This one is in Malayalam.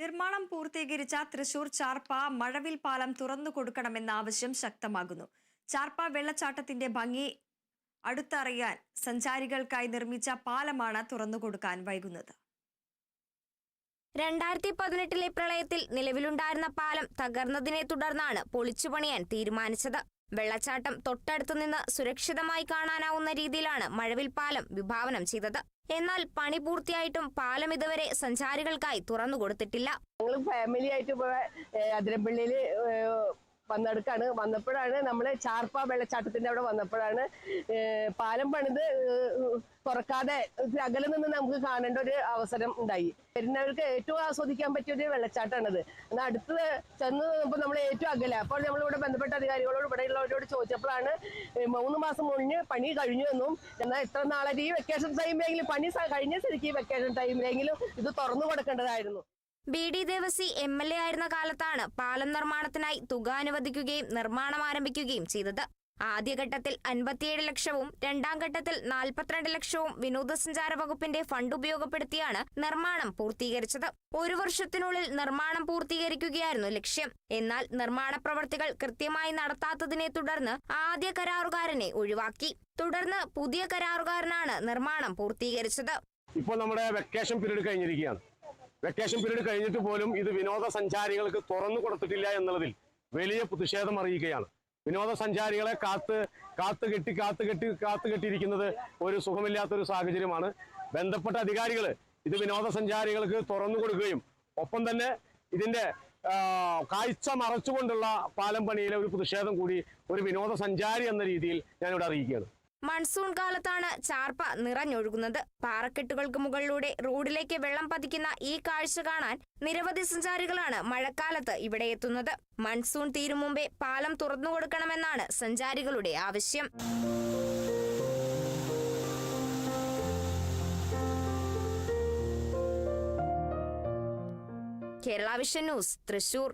നിർമ്മാണം പൂർത്തീകരിച്ച തൃശൂർ ചാർപ്പ മഴവിൽ പാലം തുറന്നു കൊടുക്കണമെന്ന ആവശ്യം ശക്തമാകുന്നു. ചാർപ്പ വെള്ളച്ചാട്ടത്തിന്റെ ഭംഗി അടുത്തറിയാൻ സഞ്ചാരികൾക്കായി നിർമ്മിച്ച പാലമാണ് തുറന്നു കൊടുക്കാൻ വൈകുന്നത്. രണ്ടായിരത്തി പതിനെട്ടിലെ പ്രളയത്തിൽ നിലവിലുണ്ടായിരുന്ന പാലം തകർന്നതിനെ തുടർന്നാണ് പൊളിച്ചുപണിയാൻ തീരുമാനിച്ചത്. വെള്ളച്ചാട്ടം തൊട്ടടുത്തു നിന്ന് സുരക്ഷിതമായി കാണാനാവുന്ന രീതിയിലാണ് മഴവിൽ പാലം വിഭാവനം ചെയ്തത്. എന്നാൽ പണി പൂർത്തിയായിട്ടും പാലം ഇതുവരെ സഞ്ചാരികൾക്കായി തുറന്നുകൊടുത്തിട്ടില്ല. ഞങ്ങൾ ഫാമിലി ആയിട്ട് അതിരപ്പള്ളിയിൽ വന്നെടുക്കാണ്. വന്നപ്പോഴാണ് നമ്മൾ ചാർപ്പ വെള്ളച്ചാട്ടത്തിന്റെ അവിടെ വന്നപ്പോഴാണ് പാലം പണിത് തുറക്കാതെ അകലെ നിന്ന് നമുക്ക് കാണേണ്ട ഒരു അവസരം ഉണ്ടായി. വരുന്നവർക്ക് ഏറ്റവും ആസ്വദിക്കാൻ പറ്റിയ ഒരു വെള്ളച്ചാട്ടമാണത്. എന്നാൽ അടുത്ത് ചെന്ന് ഇപ്പോൾ നമ്മൾ ഏറ്റവും അകലെ അപ്പോൾ നമ്മൾ ഇവിടെ ബന്ധപ്പെട്ട അധികാരികളോട് ഇവിടെയുള്ളവരോട് ചോദിച്ചപ്പോഴാണ് മൂന്ന് മാസം മുന്നേ പണി കഴിഞ്ഞു എന്നും എന്നാൽ എത്ര നാളെ ഈ വെക്കേഷൻ ടൈമിലെങ്കിലും പണി കഴിഞ്ഞ ശരിക്കും ഈ വെക്കേഷൻ ടൈമിലെങ്കിലും ഇത് തുറന്നു കൊടുക്കേണ്ടതായിരുന്നു. B D Devasy M L A ആയിരുന്ന കാലത്താണ് പാലം നിർമ്മാണത്തിനായി തുക അനുവദിക്കുകയും നിർമ്മാണം ആരംഭിക്കുകയും ചെയ്തത്. ആദ്യഘട്ടത്തിൽ അൻപത്തിയേഴ് ലക്ഷവും രണ്ടാം ഘട്ടത്തിൽ നാൽപ്പത്തിരണ്ട് ലക്ഷവും വിനോദസഞ്ചാര വകുപ്പിന്റെ ഫണ്ട് ഉപയോഗപ്പെടുത്തിയാണ് നിർമ്മാണം പൂർത്തീകരിച്ചത്. ഒരു വർഷത്തിനുള്ളിൽ നിർമ്മാണം പൂർത്തീകരിക്കുകയായിരുന്നു ലക്ഷ്യം. എന്നാൽ നിർമ്മാണ പ്രവർത്തികൾ കൃത്യമായി നടത്താത്തതിനെ തുടർന്ന് ആദ്യ കരാറുകാരനെ ഒഴിവാക്കി. തുടർന്ന് പുതിയ കരാറുകാരനാണ് നിർമ്മാണം പൂർത്തീകരിച്ചത്. ഇപ്പോൾ നമ്മുടെ വെക്കേഷൻ പീരീഡ് കഴിഞ്ഞിരിക്കുകയാണ്. വെക്കേഷൻ പീരീഡ് കഴിഞ്ഞിട്ട് പോലും ഇത് വിനോദസഞ്ചാരികൾക്ക് തുറന്നു കൊടുത്തിട്ടില്ല എന്നുള്ളതിൽ വലിയ പ്രതിഷേധം അറിയിക്കുകയാണ്. വിനോദസഞ്ചാരികളെ കാത്ത് കാത്തു കെട്ടി കാത്തു കെട്ടി കാത്തു കെട്ടിയിരിക്കുന്നത് ഒരു സുഖമില്ലാത്തൊരു സാഹചര്യമാണ്. ബന്ധപ്പെട്ട അധികാരികൾ ഇത് വിനോദസഞ്ചാരികൾക്ക് തുറന്നു കൊടുക്കുകയും ഒപ്പം തന്നെ ഇതിന്റെ കാഴ്ച മറച്ചുകൊണ്ടുള്ള പാലം പണിയിലെ ഒരു പ്രതിഷേധം കൂടി ഒരു വിനോദസഞ്ചാരി എന്ന രീതിയിൽ ഞാനിവിടെ അറിയിക്കുകയാണ്. മൺസൂൺ കാലത്താണ് ചാർപ്പ നിറഞ്ഞൊഴുകുന്നത്. പാറക്കെട്ടുകൾക്ക് മുകളിലൂടെ റോഡിലേക്ക് വെള്ളം പതിക്കുന്ന ഈ കാഴ്ച കാണാൻ നിരവധി സഞ്ചാരികളാണ് മഴക്കാലത്ത് ഇവിടെ എത്തുന്നത്. മൺസൂൺ തീരും മുമ്പേ പാലം തുറന്നു കൊടുക്കണമെന്നാണ് സഞ്ചാരികളുടെ ആവശ്യം. Kerala vision news Thrissur.